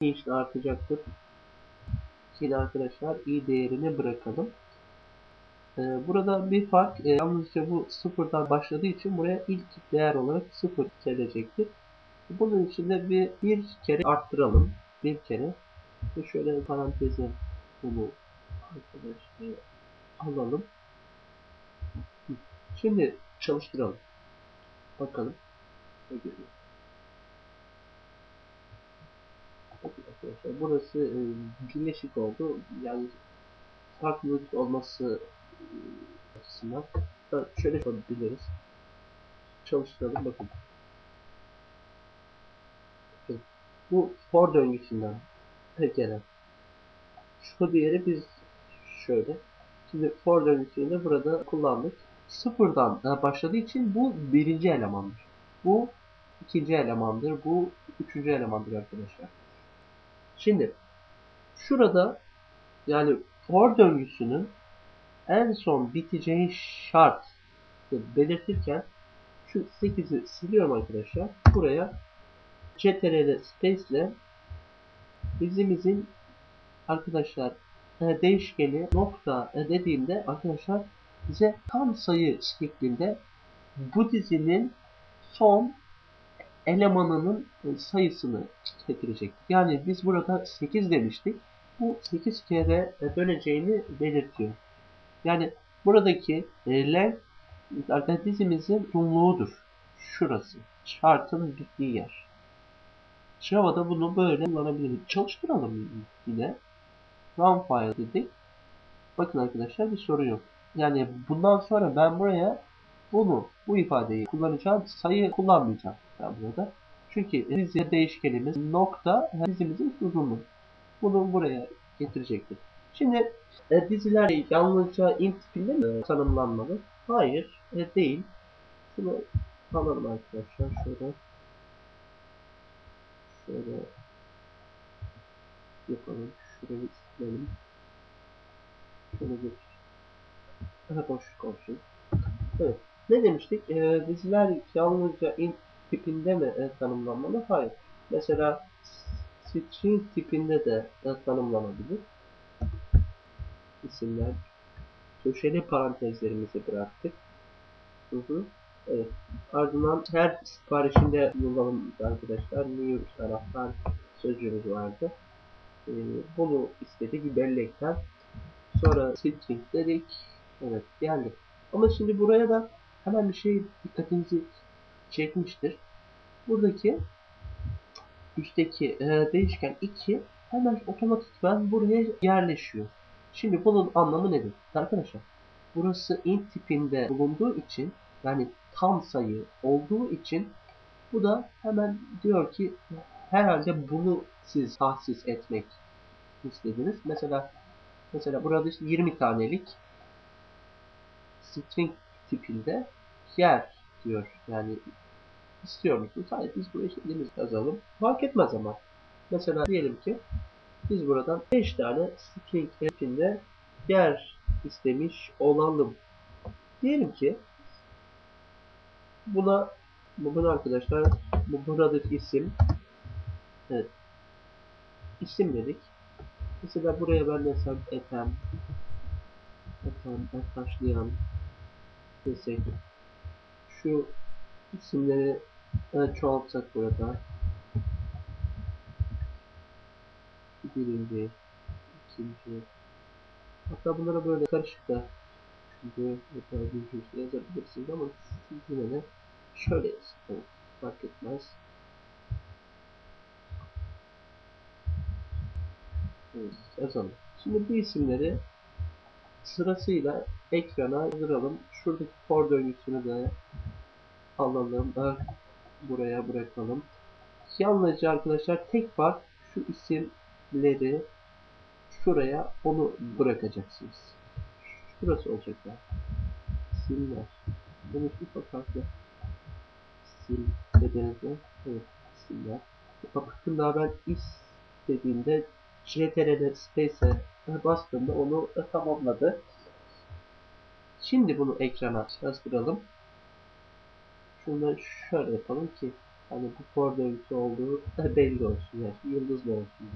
işte artacaktır. Yine arkadaşlar i değerini bırakalım. Ee, burada bir fark e, yalnızca bu sıfırdan başladığı için buraya ilk değer olarak sıfır gelecektir. Bunun için de bir, bir kere arttıralım. Bir kere. Ve şöyle paranteze bunu arkadaşlar alalım. Şimdi çalıştıralım. Bakalım. Ne geliyor. Bakın arkadaşlar burası e, birleşik oldu. Yani farklılık olması e, açısından da şöyle yapabiliriz. Çalıştıralım bakın. Bu for döngüsünden gelen. Şu diğeri biz şöyle. Şimdi for döngüsünü burada kullandık. Sıfırdan başladığı için bu birinci elemandır. Bu ikinci elemandır. Bu üçüncü elemandır arkadaşlar. Şimdi şurada yani for döngüsünün en son biteceği şart belirtirken şu 8'i siliyorum arkadaşlar. Buraya ctrl space ile bizimizin arkadaşlar değişkeni nokta dediğimde arkadaşlar bize tam sayı şeklinde bu dizinin son elemanının sayısını getirecek. Yani biz burada 8 demiştik. Bu 8 kere döneceğini belirtiyor. Yani buradaki length dizimizin uzunluğudur. Şurası. Şartın bittiği yer. Java'da bunu böyle kullanabiliriz. Çalıştıralım yine. Run file dedik. Bakın arkadaşlar bir sorun yok. Yani bundan sonra ben buraya bunu, bu ifadeyi kullanacağım. Sayı kullanmayacağım ben burada. Çünkü dizi değişkenimiz nokta dizimizin uzunluğu. Bunu buraya getirecektir. Şimdi e, diziler yalnızca int tipinde mi tanımlanmalı? Hayır, e, değil. Şunu alalım arkadaşlar şöyle. Şöyle yapalım. Şurayı silelim. Şöyle bir daha boşluk olsun. Evet. Ne demiştik? E, diziler yalnızca int tipinde mi e, tanımlanmalı? Hayır. Mesela string tipinde de e, tanımlanabilir. İsimler. Köşeli parantezlerimizi bıraktık. Hı hı. Evet. Ardından her siparişinde kullanalım arkadaşlar. New taraftan sözcüğümüz vardı. E, bunu istedik bellekten. Sonra string dedik. Evet geldi. Ama şimdi buraya da hemen bir şey dikkatinizi çekmiştir. Buradaki üstteki e, değişken 2 hemen otomatikman buraya yerleşiyor. Şimdi bunun anlamı nedir? Arkadaşlar burası int tipinde bulunduğu için yani tam sayı olduğu için bu da hemen diyor ki herhalde bunu siz tahsis etmek istediniz. Mesela mesela burada işte 20 tanelik string tipinde yer diyor. Yani istiyor musunuz? Hayır biz buraya istediğimiz yazalım. Fark etmez ama. Mesela diyelim ki biz buradan 5 tane string tipinde yer istemiş olalım. Diyelim ki buna bugün arkadaşlar bu buradaki isim evet isim dedik. Mesela buraya ben desem etem etem taşlayan desek şu isimleri çoğaltsak burada. Birinci ikinci. Hatta bunlara böyle karışık da çünkü mesela bir yazabilirsiniz ama siz yine de şöyle yazın. Fark etmez. Evet, yazalım. Şimdi bu isimleri sırasıyla ekrana yazdıralım. Şuradaki for döngüsünü de alalım. Buraya bırakalım. Yalnızca arkadaşlar tek fark şu isimleri şuraya onu bırakacaksınız. Şurası olacak ya. İsimler. Bunu bir farklı. İsim dediğinizde evet isimler. Bakın daha ben istediğimde CTRL Space'e bastığımda onu tamamladı. Şimdi bunu ekrana yazdıralım. Şunu şöyle yapalım ki Hani bu for döngüsü olduğu belli olsun. Yani yıldızlı olsun.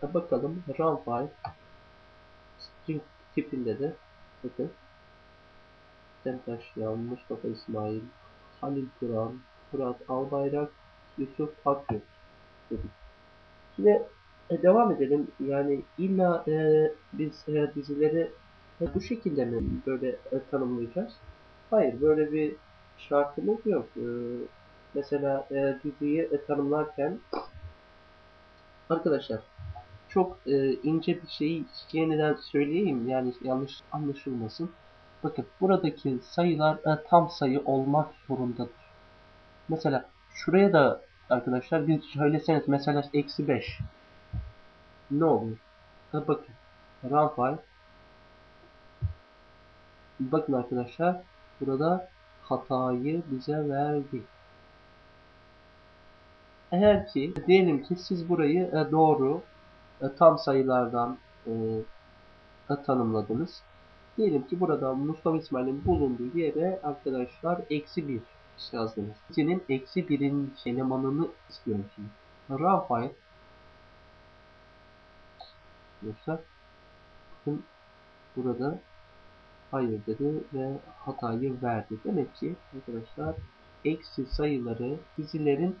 Ha, bakalım run file string tipinde de bakın Temtaş Yan, Mustafa İsmail, Halil Turan, Fırat Albayrak, Yusuf Akgül dedik. Şimdi e, devam edelim. Yani illa e, biz e, dizileri e, bu şekilde mi böyle e, tanımlayacağız? Hayır, böyle bir şartımız yok. E, mesela e, diziyi e, tanımlarken arkadaşlar çok e, ince bir şeyi yeniden söyleyeyim yani yanlış anlaşılmasın. Bakın buradaki sayılar e, tam sayı olmak zorundadır. Mesela şuraya da arkadaşlar bir söyleseniz mesela eksi 5 ne olur? Ha, bakın run file bakın arkadaşlar burada hatayı bize verdi. Eğer ki diyelim ki siz burayı e, doğru e, tam sayılardan e, e, tanımladınız. Diyelim ki burada Mustafa İsmail'in bulunduğu yere arkadaşlar eksi 1 yazdınız. Senin eksi 1'in elemanını istiyorsunuz. Run file Yoksa bakın burada hayır dedi ve hatayı verdi. Demek ki arkadaşlar eksi sayıları dizilerin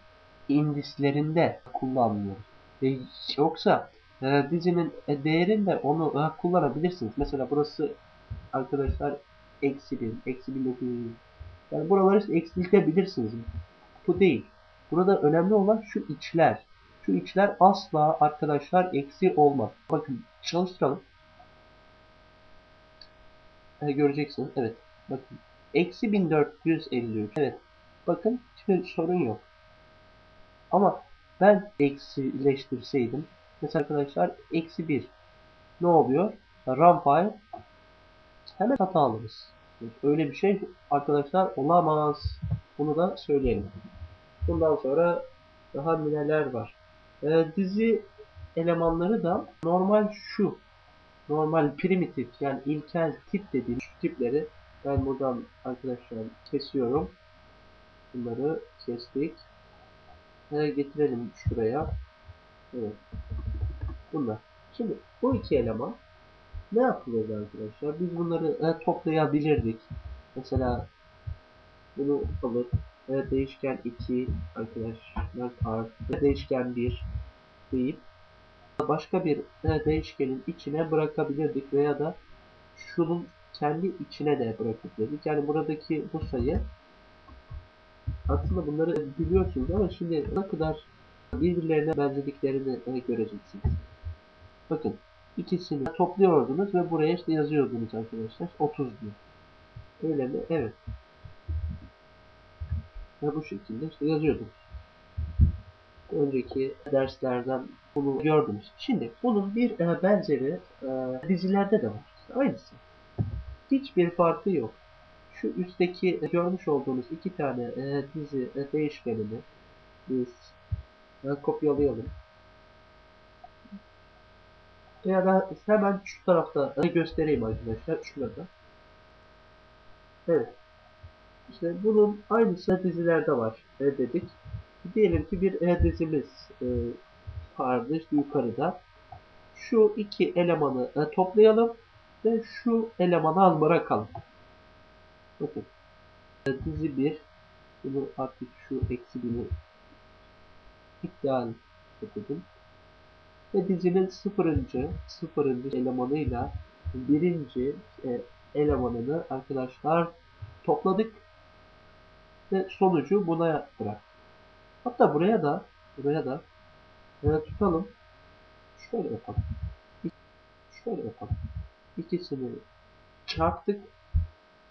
indislerinde kullanmıyoruz. E, yoksa e, dizinin e, değerinde onu e, kullanabilirsiniz. Mesela burası arkadaşlar eksi 1, eksi 1900. Yani buraları eksiltebilirsiniz. Bu değil. Burada önemli olan şu içler. Şu içler asla arkadaşlar eksi olmaz. Bakın çalıştıralım. E, göreceksiniz. Evet. Bakın. Eksi 1453. Evet. Bakın hiçbir sorun yok. Ama ben eksileştirseydim. Mesela arkadaşlar eksi 1. Ne oluyor? Run file hemen hata alırız. Öyle bir şey arkadaşlar olamaz. Bunu da söyleyelim. Bundan sonra daha neler var. Ee, dizi elemanları da normal şu. Normal primitif yani ilkel tip dediğim şu tipleri ben buradan arkadaşlar kesiyorum. Bunları kestik. Ee, getirelim şuraya. Evet. Bunlar. Şimdi bu iki eleman ne yapılıyor arkadaşlar? Biz bunları e, toplayabilirdik. Mesela bunu alıp e, değişken 2 arkadaşlar artı değişken 1 deyip başka bir e, değişkenin içine bırakabilirdik veya da şunun kendi içine de bırakabilirdik. Yani buradaki bu sayı aslında bunları biliyorsunuz ama şimdi ne kadar birbirlerine benzediklerini e, göreceksiniz. Bakın ikisini topluyordunuz ve buraya işte yazıyordunuz arkadaşlar. 30 diyor. Öyle mi? Evet. Ve bu şekilde işte yazıyordunuz. Önceki derslerden bunu gördünüz. Şimdi bunun bir e, benzeri e, dizilerde de var. Aynısı. Hiçbir farkı yok. Şu üstteki e, görmüş olduğunuz iki tane dizi değişkenini biz kopyalayalım. Ya da hemen şu tarafta göstereyim arkadaşlar. Şurada. Evet. İşte bunun aynısı dizilerde var e, dedik. Diyelim ki bir e, dizimiz e, vardı işte yukarıda. Şu iki elemanı e, toplayalım ve şu elemanı al bırakalım. Bakın. E, dizi 1 bunu artık şu eksi 1'i iptal edelim ve dizinin sıfırıncı, sıfırıncı elemanıyla birinci e, elemanını arkadaşlar topladık ve sonucu buna bırak. Hatta buraya da buraya da e, tutalım. Şöyle yapalım. Şöyle yapalım. İkisini çarptık.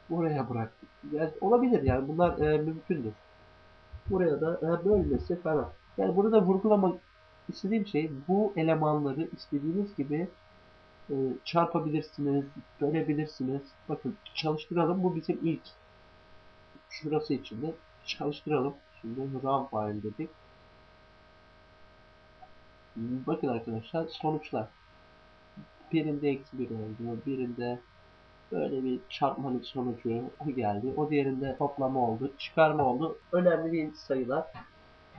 Buraya bıraktık. Yani olabilir yani bunlar e, mümkündür. Buraya da e, bölmesi falan. Yani burada vurgulamak istediğim şey bu elemanları istediğiniz gibi e, çarpabilirsiniz, bölebilirsiniz. Bakın çalıştıralım. Bu bizim ilk şurası için de çalıştıralım. Şimdi run file dedik. Bakın arkadaşlar sonuçlar. Birinde eksi 1 oldu. Birinde Böyle bir çarpmanın sonucu geldi. O diğerinde toplama oldu, çıkarma oldu. Önemli değil sayılar.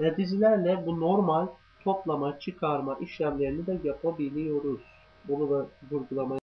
Ve dizilerle bu normal toplama, çıkarma işlemlerini de yapabiliyoruz. Bunu da vurgulamaya